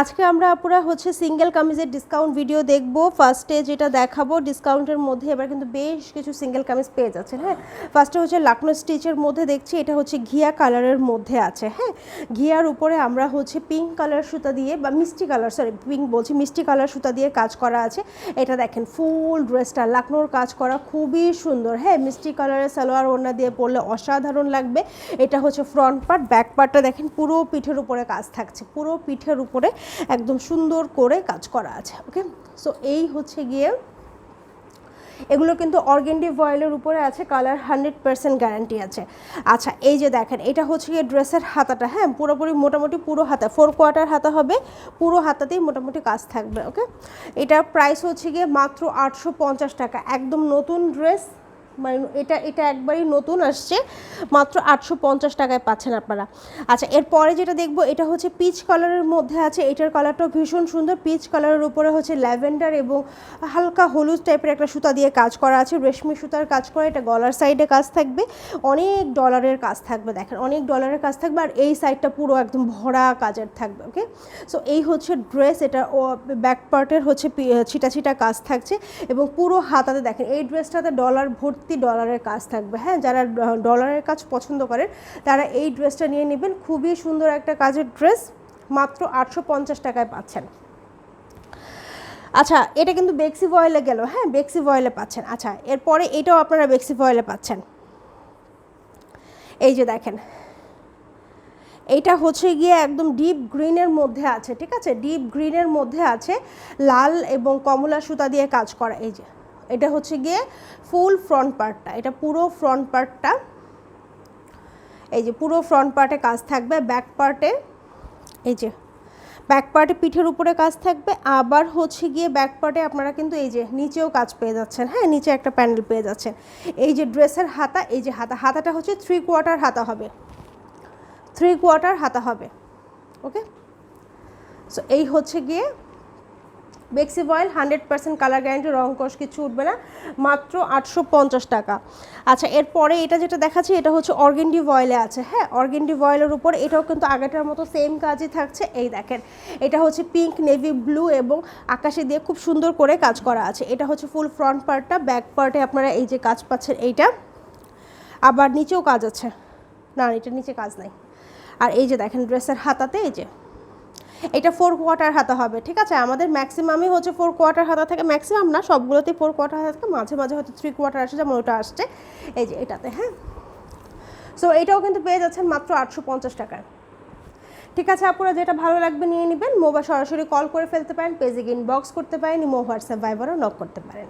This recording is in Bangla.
আজকে আমরা আপুরা হচ্ছে সিঙ্গেল কামিজের ডিসকাউন্ট ভিডিও দেখব। ফার্স্টে যেটা দেখাবো ডিসকাউন্টের মধ্যে এবার কিন্তু বেশ কিছু সিঙ্গেল কামিজ পেয়ে যাচ্ছেন হ্যাঁ? ফার্স্টে হচ্ছে লাকনো স্টিচের মধ্যে দেখছি, এটা হচ্ছে ঘিয়া কালারের মধ্যে আছে হ্যাঁ? ঘিয়ার উপরে আমরা হচ্ছে পিঙ্ক কালার সুতা দিয়ে বা মিষ্টি কালার সরি পিঙ্ক বলছি, মিষ্টি কালার সুতা দিয়ে কাজ করা আছে। এটা দেখেন ফুল ড্রেসটা লাকনোর কাজ করা খুবই সুন্দর হ্যাঁ? মিষ্টি কালারের সালোয়ার ওড়না দিয়ে পরলে অসাধারণ লাগবে। এটা হচ্ছে ফ্রন্ট পার্ট ব্যাক পার্টটা দেখেন, পুরো পিঠের উপরে কাজ থাকছে, পুরো পিঠের উপরে একদম সুন্দর করে কাজ করা আছে ওকে সো এই হচ্ছে গিয়ে এগুলো কিন্তু অর্গেন্ডি ভয়েলের উপরে আছে কালার হান্ড্রেড পার্সেন্ট গ্যারান্টি আছে। আচ্ছা এই যে দেখেন, এটা হচ্ছে গিয়ে ড্রেসের হাতাটা হ্যাঁ? পুরোপুরি, মোটামুটি পুরো হাতা ফোর কোয়ার্টার হাতা হবে, পুরো হাতাতেই মোটামুটি কাজ থাকবে ওকে এটার প্রাইস হচ্ছে গিয়ে মাত্র আটশো পঞ্চাশ টাকা, একদম নতুন ড্রেস মানে এটা এটা একবারই নতুন আসছে, মাত্র আটশো পঞ্চাশ টাকায় পাচ্ছেন আপনারা। আচ্ছা এরপরে যেটা দেখব, এটা হচ্ছে পিচ কালারের মধ্যে আছে, এটার কালারটাও ভীষণ সুন্দর। পিচ কালারের উপরে হচ্ছে ল্যাভেন্ডার এবং হালকা হলুদ টাইপের একটা সুতা দিয়ে কাজ করা আছে। রেশমি সুতার কাজ করা, এটা গলার সাইডে কাজ থাকবে। অনেক ডলারের কাজ থাকবে, দেখেন, অনেক ডলারের কাজ থাকবে, আর এই সাইডটা পুরো একদম ভরা কাজের থাকবে ওকে সো এই হচ্ছে ড্রেস এটা ও ব্যাক পার্টের হচ্ছে ছিটা ছিটা কাজ থাকছে এবং পুরো হাতাতে দেখেন, এই ড্রেসটাতে ডলার ভর্তি ডলারের কাজ থাকবে। হ্যাঁ যারা ডলারের কাজ পছন্দ করেন, তারা এই ড্রেসটা নিয়ে নেবেন। খুবই সুন্দর একটা কাজের ড্রেস মাত্র আটশো পঞ্চাশ টাকায় পাচ্ছেন। আচ্ছা এটা কিন্তু বেক্সি ভয়েলে গেল। হ্যাঁ বেক্সি ভয়েলে পাচ্ছেন। আচ্ছা এরপরে এটাও আপনারা বেক্সি ভয়েলে পাচ্ছেন। এই যে দেখেন এইটা হচ্ছে গিয়ে একদম ডিপ গ্রিনের মধ্যে আছে, ঠিক আছে? ডিপ গ্রিনের মধ্যে আছে লাল এবং কমলা সুতা দিয়ে কাজ করা। এই যে এটা হচ্ছে গিয়ে ফুল ফ্রন্ট পার্টটা, এটা পুরো ফ্রন্ট পার্টটা। এই যে পুরো ফ্রন্ট পার্টে কাজ থাকবে, ব্যাক পার্টে, এই যে ব্যাক পার্টে পিঠের উপরে কাজ থাকবে, আবার হচ্ছে গিয়ে ব্যাক পার্টে আপনারা কিন্তু এই যে নিচেও কাজ পেয়ে যাচ্ছেন হ্যাঁ নিচে একটা প্যান্ডেল পেয়ে যাচ্ছেন। এই যে ড্রেসের হাতা, এই যে হাতা, হাতাটা হচ্ছে থ্রি কোয়ার্টার হাতা হবে। থ্রি কোয়ার্টার হাতা হবে ওকে সো এই হচ্ছে গিয়ে বেক্সি oil hundred percent colour guarantee রং কষ কিছু উঠবে না, মাত্র আটশো পঞ্চাশ টাকা। আচ্ছা এরপরে এটা যেটা দেখাচ্ছি, এটা হচ্ছে অর্গেন্ডি ভয়েলে আছে হ্যাঁ? অর্গেন্ডি ভয়েলের উপর, এটাও কিন্তু আগেটার মতো সেম কাজই থাকছে, এই দেখেন। এটা হচ্ছে পিঙ্ক নেভি ব্লু এবং আকাশে দিয়ে খুব সুন্দর করে কাজ করা আছে। এটা হচ্ছে ফুল ফ্রন্ট পার্টটা ব্যাক পার্টে আপনারা এই যে কাজ পাচ্ছেন এইটা। আবার নিচেও কাজ আছে। না এটা নিচে কাজ নাই। আর এই যে দেখেন ড্রেসের হাতাতে এই যে। এটা ফোর কোয়ার্টার হাতা হবে, ঠিক আছে? আমাদের ম্যাক্সিমামই হচ্ছে ফোর কোয়ার্টার হাতা থেকে ম্যাক্সিমাম না সবগুলোতেই ফোর কোয়ার্টার হাতা থাকে মাঝে মাঝে হয়তো থ্রি কোয়ার্টার আসে, যেমন ওটা আসছে। এই যে এটাতে হ্যাঁ? সো এটাও কিন্তু পেয়ে যাচ্ছেন মাত্র আটশো পঞ্চাশ টাকায়। ঠিক আছে আপনারা যেটা ভালো লাগবে নিয়ে নেবেন মোবাইল সরাসরি কল করে ফেলতে পারেন পেজে ইনবক্স করতে পারেন ইমো হোয়াটসঅ্যাপ ভাইবারও নক করতে পারেন।